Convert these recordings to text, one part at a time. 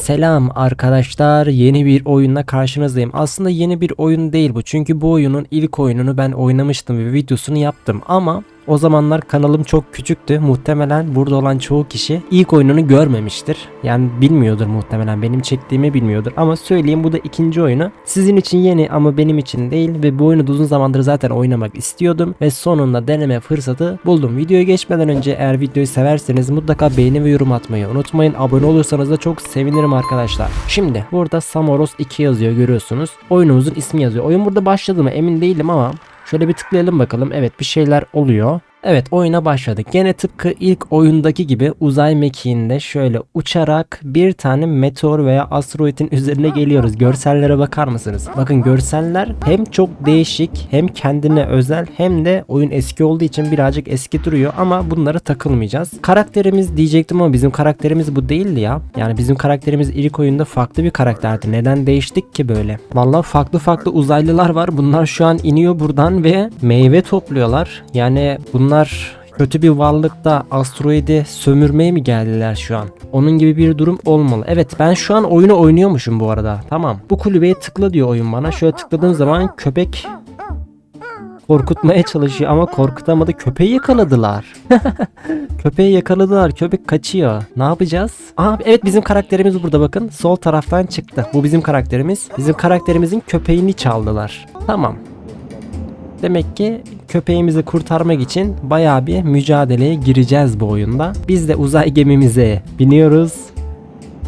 Selam arkadaşlar. Yeni bir oyunla karşınızdayım. Aslında yeni bir oyun değil bu. Çünkü bu oyunun ilk oyununu ben oynamıştım ve videosunu yaptım. Ama o zamanlar kanalım çok küçüktü. Muhtemelen burada olan çoğu kişi ilk oyununu görmemiştir. Yani bilmiyordur muhtemelen. Benim çektiğimi bilmiyordur. Ama söyleyeyim bu da ikinci oyunu. Sizin için yeni ama benim için değil. Ve bu oyunu uzun zamandır zaten oynamak istiyordum. Ve sonunda deneme fırsatı buldum. Videoya geçmeden önce eğer videoyu severseniz mutlaka beğeni ve yorum atmayı unutmayın. Abone olursanız da çok sevinirim arkadaşlar. Şimdi burada Samoros 2 yazıyor görüyorsunuz. Oyunumuzun ismi yazıyor. Oyun burada başladı mı emin değilim ama Şöyle bir tıklayalım bakalım. Evet bir şeyler oluyor. Evet oyuna başladık. Gene tıpkı ilk oyundaki gibi uzay mekiğinde şöyle uçarak bir tane meteor veya asteroidin üzerine geliyoruz. Görsellere bakar mısınız? Bakın görseller hem çok değişik hem kendine özel hem de oyun eski olduğu için birazcık eski duruyor ama bunlara takılmayacağız. Karakterimiz diyecektim ama bizim karakterimiz bu değildi ya. Yani bizim karakterimiz ilk oyunda farklı bir karakterdi. Neden değiştik ki böyle? Vallahi farklı farklı uzaylılar var. Bunlar şu an iniyor buradan ve meyve topluyorlar. Yani bunlar kötü bir varlıkta asteroidi sömürmeye mi geldiler şu an? Onun gibi bir durum olmalı. Evet ben şu an oyunu oynuyormuşum bu arada. Tamam. Bu kulübeye tıkla diyor oyun bana. Şöyle tıkladığım zaman köpek korkutmaya çalışıyor ama korkutamadı. Köpeği yakaladılar. Köpeği yakaladılar. Köpek kaçıyor. Ne yapacağız? Aa evet bizim karakterimiz burada bakın. Sol taraftan çıktı. Bu bizim karakterimiz. Bizim karakterimizin köpeğini çaldılar. Tamam. Demek ki köpeğimizi kurtarmak için bayağı bir mücadeleye gireceğiz bu oyunda. Biz de uzay gemimize biniyoruz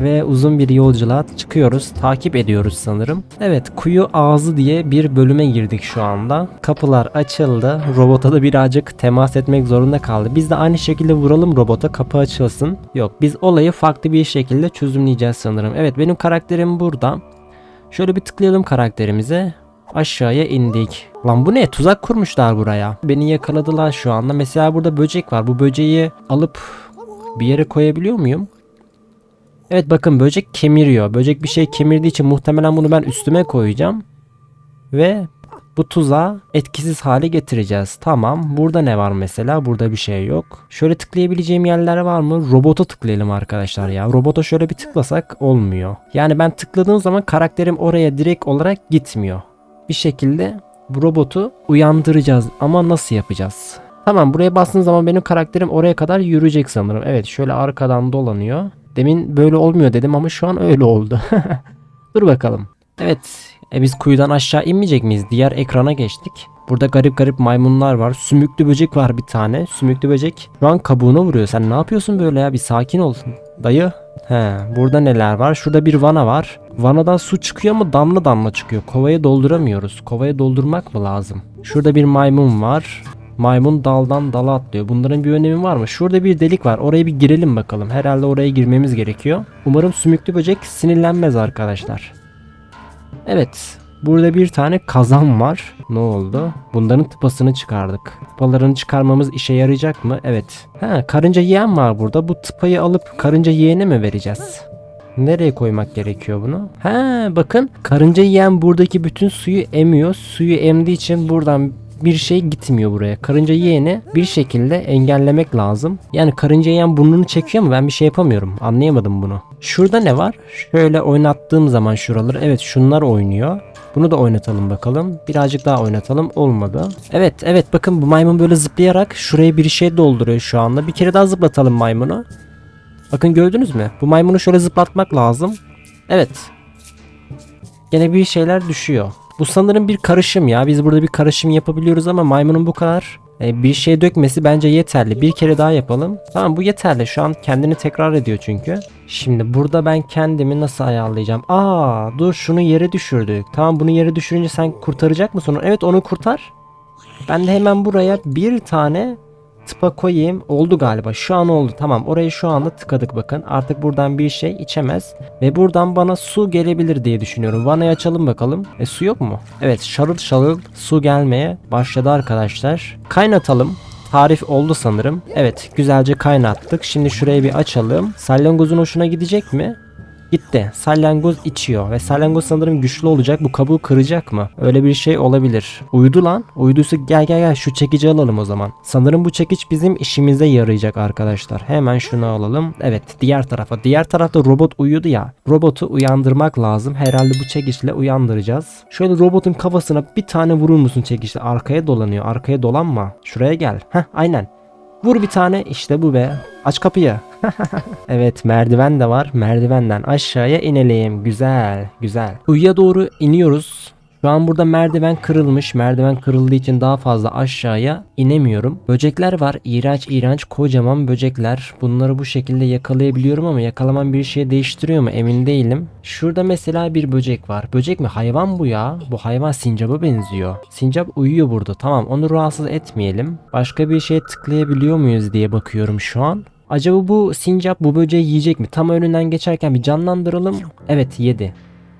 ve uzun bir yolculuğa çıkıyoruz. Takip ediyoruz sanırım. Evet, kuyu ağzı diye bir bölüme girdik şu anda. Kapılar açıldı. Robota da birazcık temas etmek zorunda kaldı. Biz de aynı şekilde vuralım robota kapı açılsın. Yok, biz olayı farklı bir şekilde çözümleyeceğiz sanırım. Evet, benim karakterim burada. Şöyle bir tıklayalım karakterimize. Aşağıya indik. Lan bu ne? Tuzak kurmuşlar buraya. Beni yakaladılar şu anda. Mesela burada böcek var. Bu böceği alıp bir yere koyabiliyor muyum? Evet bakın böcek kemiriyor. Böcek bir şey kemirdiği için muhtemelen bunu ben üstüme koyacağım. Ve bu tuzağı etkisiz hale getireceğiz. Tamam. Burada ne var mesela? Burada bir şey yok. Şöyle tıklayabileceğim yerler var mı? Robota tıklayalım arkadaşlar ya. Robota şöyle bir tıklasak olmuyor. Yani ben tıkladığım zaman karakterim oraya direkt olarak gitmiyor. Bir şekilde bu robotu uyandıracağız ama nasıl yapacağız? Tamam buraya bastığım zaman benim karakterim oraya kadar yürüyecek sanırım. Evet şöyle arkadan dolanıyor. Demin böyle olmuyor dedim ama şu an öyle oldu. Dur bakalım. Evet e biz kuyudan aşağı inmeyecek miyiz? Diğer ekrana geçtik. Burada garip garip maymunlar var. Sümüklü böcek var bir tane. Sümüklü böcek şu an kabuğuna vuruyor. Sen ne yapıyorsun böyle ya? Bir sakin ol. Dayı. He, burada neler var? Şurada bir vana var. Vanadan su çıkıyor ama damla damla çıkıyor. Kovaya dolduramıyoruz. Kovaya doldurmak mı lazım? Şurada bir maymun var. Maymun daldan dala atlıyor. Bunların bir önemi var mı? Şurada bir delik var. Oraya bir girelim bakalım. Herhalde oraya girmemiz gerekiyor. Umarım sümüklü böcek sinirlenmez arkadaşlar. Evet. Burada bir tane kazan var. Ne oldu? Bunların tıpasını çıkardık. Tıpalarını çıkarmamız işe yarayacak mı? Evet. Ha, karınca yiyen var burada. Bu tıpayı alıp karınca yiyene mi vereceğiz? Nereye koymak gerekiyor bunu? Ha bakın karınca yiyen buradaki bütün suyu emiyor. Suyu emdiği için buradan bir şey gitmiyor buraya. Karınca yiyeni bir şekilde engellemek lazım. Yani karınca yiyen burnunu çekiyor ama ben bir şey yapamıyorum. Anlayamadım bunu. Şurada ne var? Şöyle oynattığım zaman şuraları evet şunlar oynuyor. Bunu da oynatalım bakalım. Birazcık daha oynatalım. Olmadı. Evet evet bakın bu maymun böyle zıplayarak şuraya bir şey dolduruyor şu anda. Bir kere daha zıplatalım maymunu. Bakın gördünüz mü? Bu maymunu şöyle zıplatmak lazım. Evet. Gene bir şeyler düşüyor. Bu sanırım bir karışım ya. Biz burada bir karışım yapabiliyoruz ama maymunun bu kadar e, bir şey dökmesi bence yeterli. Bir kere daha yapalım. Tamam bu yeterli. Şu an kendini tekrar ediyor çünkü. Şimdi burada ben kendimi nasıl ayarlayacağım? Aa dur şunu yere düşürdük. Tamam bunu yere düşürünce sen kurtaracak mısın? Evet onu kurtar. Ben de hemen buraya bir tane tıpa koyayım. Oldu galiba. Şu an oldu. Tamam orayı şu anda tıkadık bakın. Artık buradan bir şey içemez. Ve buradan bana su gelebilir diye düşünüyorum. Vanayı açalım bakalım. E su yok mu? Evet şarıl şarıl su gelmeye başladı arkadaşlar. Kaynatalım. Tarif oldu sanırım. Evet güzelce kaynattık. Şimdi şurayı bir açalım. Salyangozun hoşuna gidecek mi? Gitti. Salyangoz içiyor ve salyangoz sanırım güçlü olacak. Bu kabuğu kıracak mı? Öyle bir şey olabilir. Uyudu lan. Uyuduysa gel gel gel şu çekici alalım o zaman. Sanırım bu çekiç bizim işimize yarayacak arkadaşlar. Hemen şunu alalım. Evet diğer tarafa. Diğer tarafta robot uyuyordu ya. Robotu uyandırmak lazım. Herhalde bu çekiçle uyandıracağız. Şöyle robotun kafasına bir tane vurur musun çekiçle? Arkaya dolanıyor. Arkaya dolanma. Şuraya gel. Heh aynen. Vur bir tane işte bu be. Aç kapıyı. evet merdiven de var. Merdivenden aşağıya inelim. Güzel güzel. Kuyuya doğru iniyoruz. Şu an burada merdiven kırılmış. Merdiven kırıldığı için daha fazla aşağıya inemiyorum. Böcekler var. İğrenç iğrenç kocaman böcekler. Bunları bu şekilde yakalayabiliyorum ama yakalamam bir şey değiştiriyor mu emin değilim. Şurada mesela bir böcek var. Böcek mi? Hayvan bu ya. Bu hayvan sincaba benziyor. Sincap uyuyor burada. Tamam onu rahatsız etmeyelim. Başka bir şeye tıklayabiliyor muyuz diye bakıyorum şu an. Acaba bu sincap bu böceği yiyecek mi? Tam önünden geçerken bir canlandıralım. Evet yedi.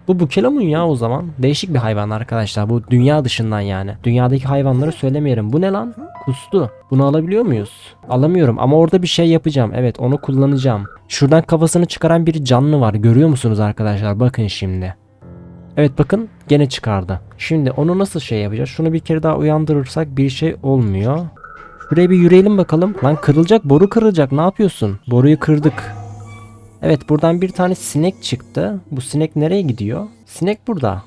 Bu bukelemun ya o zaman. Değişik bir hayvan arkadaşlar. Bu dünya dışından yani. Dünyadaki hayvanları söylemeyelim. Bu ne lan? Kustu. Bunu alabiliyor muyuz? Alamıyorum ama orada bir şey yapacağım. Evet onu kullanacağım. Şuradan kafasını çıkaran bir canlı var. Görüyor musunuz arkadaşlar? Bakın şimdi. Evet bakın gene çıkardı. Şimdi onu nasıl şey yapacağız? Şunu bir kere daha uyandırırsak bir şey olmuyor. Şuraya bir yürüyelim bakalım. Lan kırılacak boru kırılacak ne yapıyorsun? Boruyu kırdık. Evet buradan bir tane sinek çıktı. Bu sinek nereye gidiyor? Sinek burada.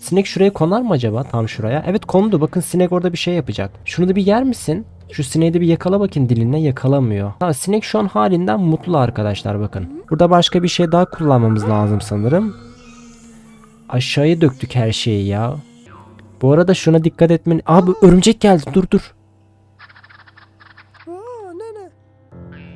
Sinek şuraya konar mı acaba? Tam şuraya. Evet kondu. Bakın sinek orada bir şey yapacak. Şunu da bir yer misin? Şu sineği de bir yakala bakın diline yakalamıyor. Ha, sinek şu an halinden mutlu arkadaşlar bakın. Burada başka bir şey daha kullanmamız lazım sanırım. Aşağıya döktük her şeyi ya. Bu arada şuna dikkat etmen... Abi örümcek geldi dur dur.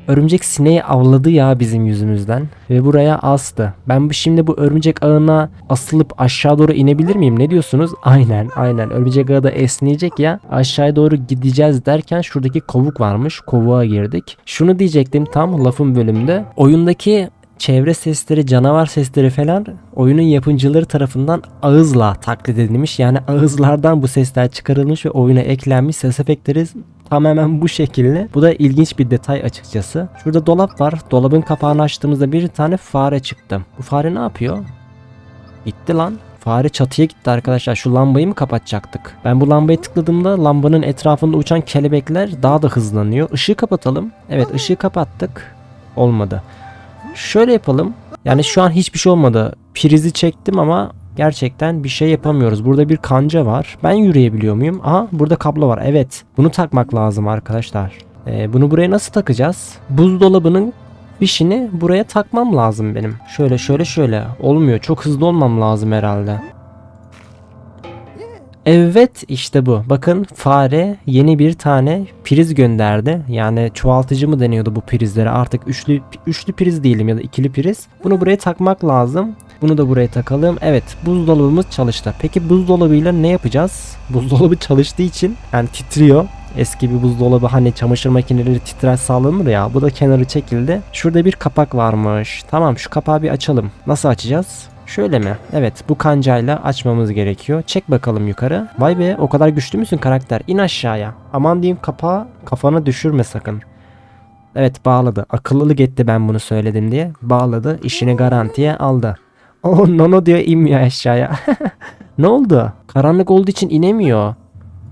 Örümcek sineği avladı ya bizim yüzümüzden ve buraya astı. Ben şimdi bu örümcek ağına asılıp aşağı doğru inebilir miyim? Ne diyorsunuz? Aynen aynen örümcek ağı da esneyecek ya. Aşağıya doğru gideceğiz derken şuradaki kovuk varmış. Kovuğa girdik. Şunu diyecektim tam lafın bölümünde. Oyundaki çevre sesleri, canavar sesleri falan oyunun yapımcıları tarafından ağızla taklit edilmiş. Yani ağızlardan bu sesler çıkarılmış ve oyuna eklenmiş ses efektleri tamamen bu şekilde. Bu da ilginç bir detay açıkçası. Şurada dolap var. Dolabın kapağını açtığımızda bir tane fare çıktı. Bu fare ne yapıyor? Gitti lan. Fare çatıya gitti arkadaşlar. Şu lambayı mı kapatacaktık? Ben bu lambayı tıkladığımda lambanın etrafında uçan kelebekler daha da hızlanıyor. Işığı kapatalım. Evet ışığı kapattık. Olmadı. Şöyle yapalım. Yani şu an hiçbir şey olmadı. Prizi çektim ama gerçekten bir şey yapamıyoruz. Burada bir kanca var. Ben yürüyebiliyor muyum? Aha burada kablo var. Evet. Bunu takmak lazım arkadaşlar. Ee, bunu buraya nasıl takacağız? Buzdolabının fişini buraya takmam lazım benim. Şöyle şöyle şöyle. Olmuyor. Çok hızlı olmam lazım herhalde. Evet işte bu. Bakın fare yeni bir tane priz gönderdi. Yani çoğaltıcı mı deniyordu bu prizlere? Artık üçlü üçlü priz değilim ya da ikili priz. Bunu buraya takmak lazım. Bunu da buraya takalım. Evet buzdolabımız çalıştı. Peki buzdolabıyla ne yapacağız? Buzdolabı çalıştığı için yani titriyor. Eski bir buzdolabı hani çamaşır makineleri titrer sağlanır ya. Bu da kenarı çekildi. Şurada bir kapak varmış. Tamam şu kapağı bir açalım. Nasıl açacağız? Şöyle mi? Evet bu kancayla açmamız gerekiyor. Çek bakalım yukarı. Vay be o kadar güçlü müsün karakter? İn aşağıya. Aman diyeyim kapağı kafana düşürme sakın. Evet bağladı. Akıllılık etti ben bunu söyledim diye. Bağladı. işini garantiye aldı. Oh nono diyor inmiyor aşağıya. ne oldu? Karanlık olduğu için inemiyor.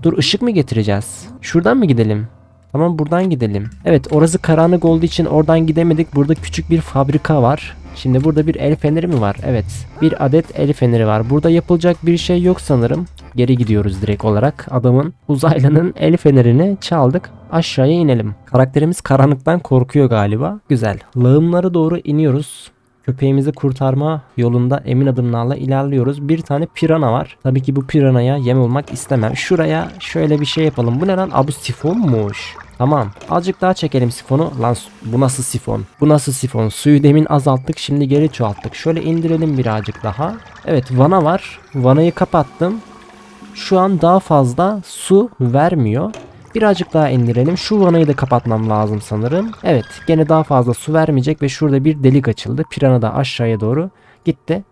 Dur ışık mı getireceğiz? Şuradan mı gidelim? Tamam buradan gidelim. Evet orası karanlık olduğu için oradan gidemedik. Burada küçük bir fabrika var. Şimdi burada bir el feneri mi var? Evet. Bir adet el feneri var. Burada yapılacak bir şey yok sanırım. Geri gidiyoruz direkt olarak. Adamın uzaylının el fenerini çaldık. Aşağıya inelim. Karakterimiz karanlıktan korkuyor galiba. Güzel. Lağımlara doğru iniyoruz. Köpeğimizi kurtarma yolunda emin adımlarla ilerliyoruz. Bir tane pirana var. Tabii ki bu piranaya yem olmak istemem. Şuraya şöyle bir şey yapalım. Bu ne lan? Aa, bu sifonmuş. Tamam. Azıcık daha çekelim sifonu. Lan bu nasıl sifon? Bu nasıl sifon? Suyu demin azalttık şimdi geri çoğalttık. Şöyle indirelim birazcık daha. Evet vana var. Vanayı kapattım. Şu an daha fazla su vermiyor. Birazcık daha indirelim. Şu vanayı da kapatmam lazım sanırım. Evet gene daha fazla su vermeyecek ve şurada bir delik açıldı. Pirana da aşağıya doğru gitti.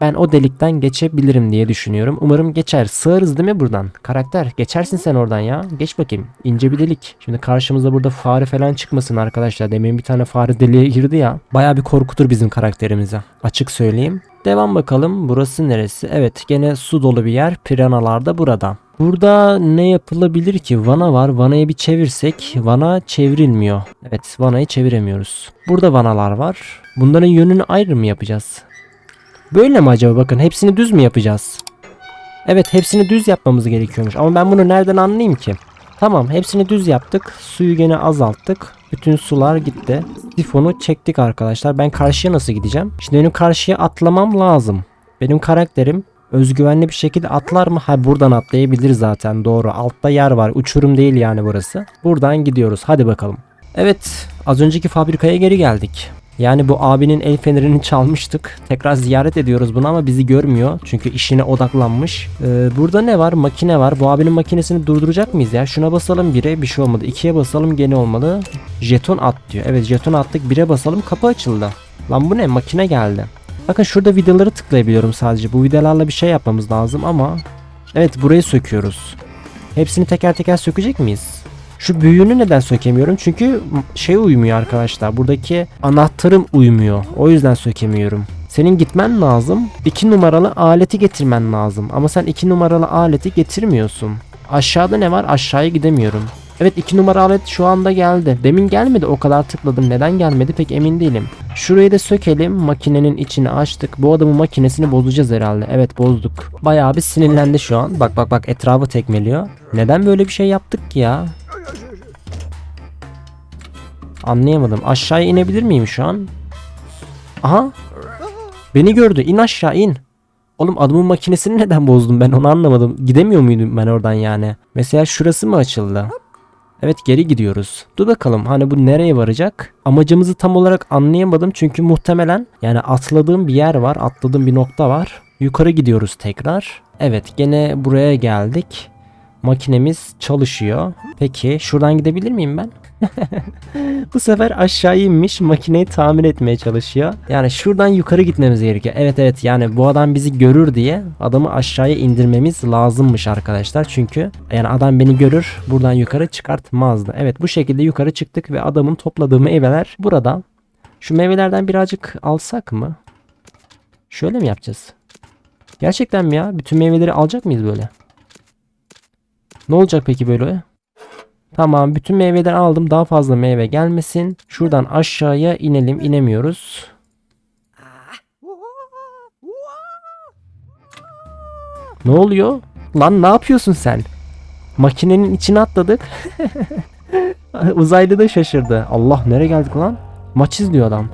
Ben o delikten geçebilirim diye düşünüyorum. Umarım geçer. Sığarız değil mi buradan? Karakter geçersin sen oradan ya. Geç bakayım. İnce bir delik. Şimdi karşımıza burada fare falan çıkmasın arkadaşlar. Demin bir tane fare deliğe girdi ya. Baya bir korkutur bizim karakterimizi. Açık söyleyeyim. Devam bakalım. Burası neresi? Evet gene su dolu bir yer. Piranalar da burada. Burada ne yapılabilir ki? Vana var. Vanayı bir çevirsek. Vana çevrilmiyor. Evet vanayı çeviremiyoruz. Burada vanalar var. Bunların yönünü ayrı mı yapacağız? Böyle mi acaba? Bakın hepsini düz mü yapacağız? Evet hepsini düz yapmamız gerekiyormuş. Ama ben bunu nereden anlayayım ki? Tamam hepsini düz yaptık. Suyu gene azalttık. Bütün sular gitti. Sifonu çektik arkadaşlar. Ben karşıya nasıl gideceğim? Şimdi benim karşıya atlamam lazım. Benim karakterim özgüvenli bir şekilde atlar mı? Ha buradan atlayabilir zaten doğru. Altta yer var. Uçurum değil yani burası. Buradan gidiyoruz. Hadi bakalım. Evet az önceki fabrikaya geri geldik. Yani bu abinin el fenerini çalmıştık. Tekrar ziyaret ediyoruz bunu ama bizi görmüyor. Çünkü işine odaklanmış. Ee, burada ne var? Makine var. Bu abinin makinesini durduracak mıyız ya? Şuna basalım 1'e bir şey olmadı. 2'ye basalım gene olmadı. Jeton at diyor. Evet jeton attık 1'e basalım kapı açıldı. Lan bu ne? Makine geldi. Bakın şurada vidaları tıklayabiliyorum sadece. Bu vidalarla bir şey yapmamız lazım ama Evet burayı söküyoruz. Hepsini teker teker sökecek miyiz? Şu büyüğünü neden sökemiyorum? Çünkü şey uymuyor arkadaşlar. Buradaki anahtarım uymuyor. O yüzden sökemiyorum. Senin gitmen lazım. 2 numaralı aleti getirmen lazım. Ama sen 2 numaralı aleti getirmiyorsun. Aşağıda ne var? Aşağıya gidemiyorum. Evet 2 numaralı alet şu anda geldi. Demin gelmedi o kadar tıkladım. Neden gelmedi pek emin değilim. Şurayı da sökelim. Makinenin içini açtık. Bu adamın makinesini bozacağız herhalde. Evet bozduk. Bayağı bir sinirlendi şu an. Bak bak bak etrafı tekmeliyor. Neden böyle bir şey yaptık ki ya? Anlayamadım. Aşağıya inebilir miyim şu an? Aha. Beni gördü. İn aşağı in. Oğlum adamın makinesini neden bozdum ben onu anlamadım. Gidemiyor muydum ben oradan yani? Mesela şurası mı açıldı? Evet geri gidiyoruz. Dur bakalım hani bu nereye varacak? Amacımızı tam olarak anlayamadım çünkü muhtemelen yani atladığım bir yer var. Atladığım bir nokta var. Yukarı gidiyoruz tekrar. Evet gene buraya geldik. Makinemiz çalışıyor. Peki şuradan gidebilir miyim ben? Bu sefer aşağı inmiş makineyi tamir etmeye çalışıyor. Yani şuradan yukarı gitmemiz gerekiyor. Evet evet yani bu adam bizi görür diye adamı aşağıya indirmemiz lazımmış arkadaşlar. Çünkü yani adam beni görür buradan yukarı çıkartmazdı. Evet bu şekilde yukarı çıktık ve adamın topladığı meyveler burada. Şu meyvelerden birazcık alsak mı? Şöyle mi yapacağız? Gerçekten mi ya? Bütün meyveleri alacak mıyız böyle? Ne olacak peki böyle? Tamam bütün meyveleri aldım. Daha fazla meyve gelmesin. Şuradan aşağıya inelim. inemiyoruz. Ne oluyor? Lan ne yapıyorsun sen? Makinenin içine atladık. Uzaylı da şaşırdı. Allah nereye geldik lan? Maç izliyor adam.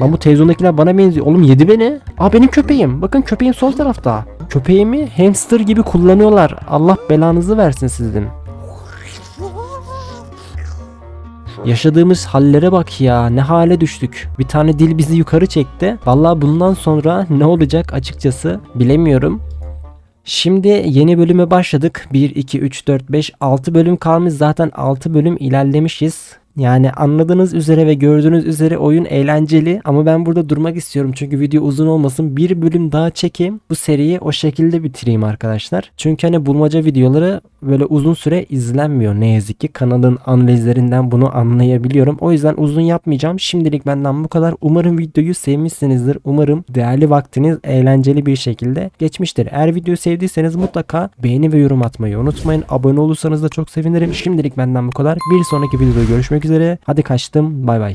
Lan bu televizyondakiler bana benziyor. Oğlum yedi beni. Aa benim köpeğim. Bakın köpeğim sol tarafta. Köpeğimi hamster gibi kullanıyorlar. Allah belanızı versin sizin. Yaşadığımız hallere bak ya ne hale düştük. Bir tane dil bizi yukarı çekti. Vallahi bundan sonra ne olacak açıkçası bilemiyorum. Şimdi yeni bölüme başladık. 1, 2, 3, 4, 5, 6 bölüm kalmış. Zaten 6 bölüm ilerlemişiz. Yani anladığınız üzere ve gördüğünüz üzere oyun eğlenceli ama ben burada durmak istiyorum çünkü video uzun olmasın. Bir bölüm daha çekeyim. Bu seriyi o şekilde bitireyim arkadaşlar. Çünkü hani bulmaca videoları böyle uzun süre izlenmiyor ne yazık ki. Kanalın analizlerinden bunu anlayabiliyorum. O yüzden uzun yapmayacağım. Şimdilik benden bu kadar. Umarım videoyu sevmişsinizdir. Umarım değerli vaktiniz eğlenceli bir şekilde geçmiştir. Eğer videoyu sevdiyseniz mutlaka beğeni ve yorum atmayı unutmayın. Abone olursanız da çok sevinirim. Şimdilik benden bu kadar. Bir sonraki videoda görüşmek üzere. Hadi kaçtım. Bay bay.